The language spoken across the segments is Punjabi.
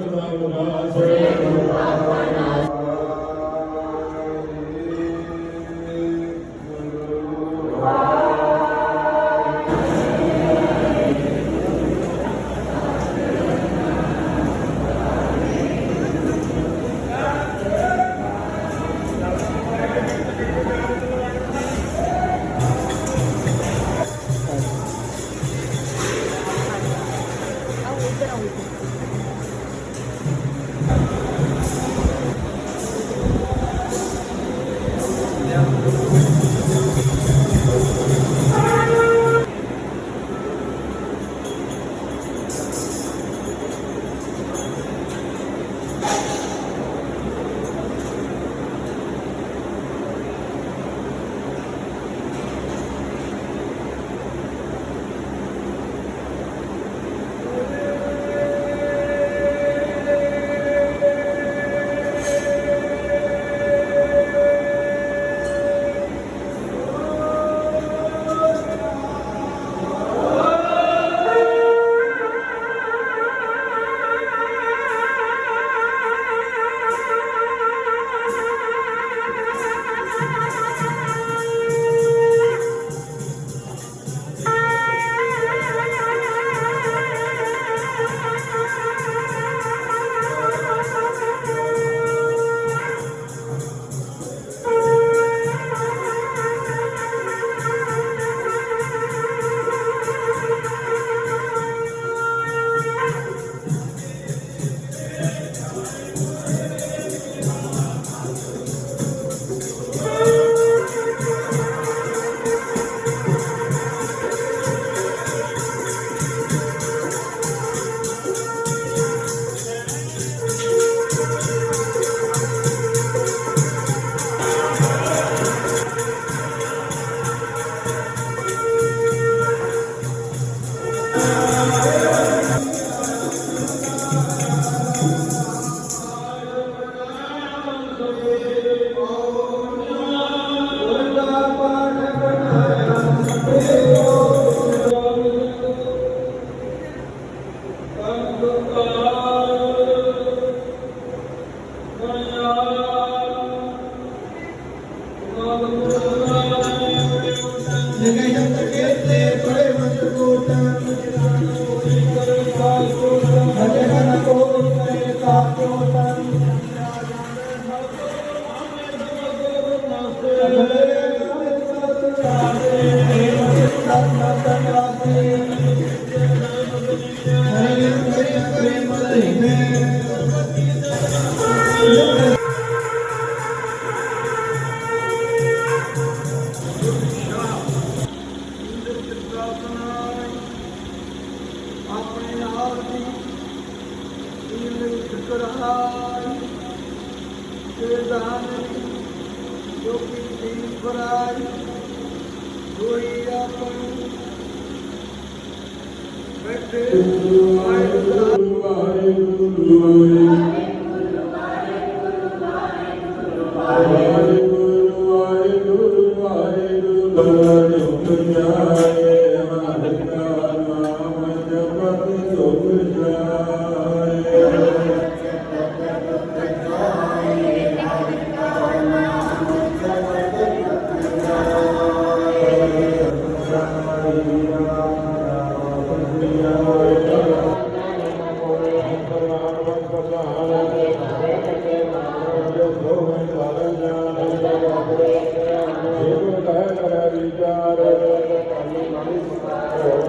ਸਦਾ ਗੁਰੂ Amen. ਜੀਵਨ ਠਕਰਾਈ ਤੇ ਦਾਨ ਜੋ ਕਿ ਦੀਨ ਕੋਈ ਆਪਨ ਬੈਠੇ ਵਾਹਿਗੁਰੂ Thank you. ਅੰਦਰ ਸਭ ਕੋ ਬਾਹਰ ਪੁਨਾ ਜੇ ਕੋ ਕਹਿ ਕਰ ਵਿਚਾਰ ਭਾਈ ਮਾਨੀ ਸੁਣਾ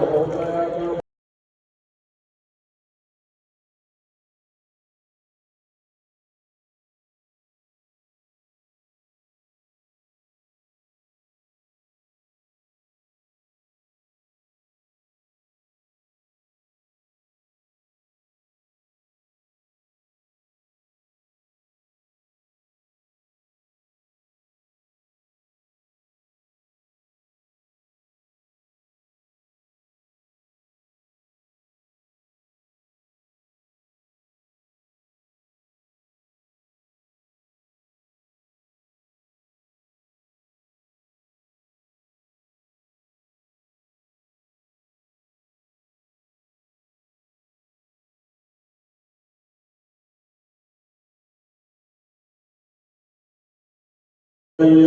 ਆਚਾਰ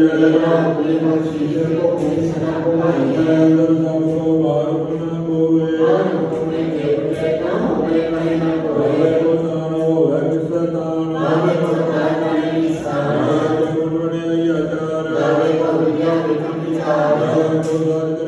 ਹੋਵੇ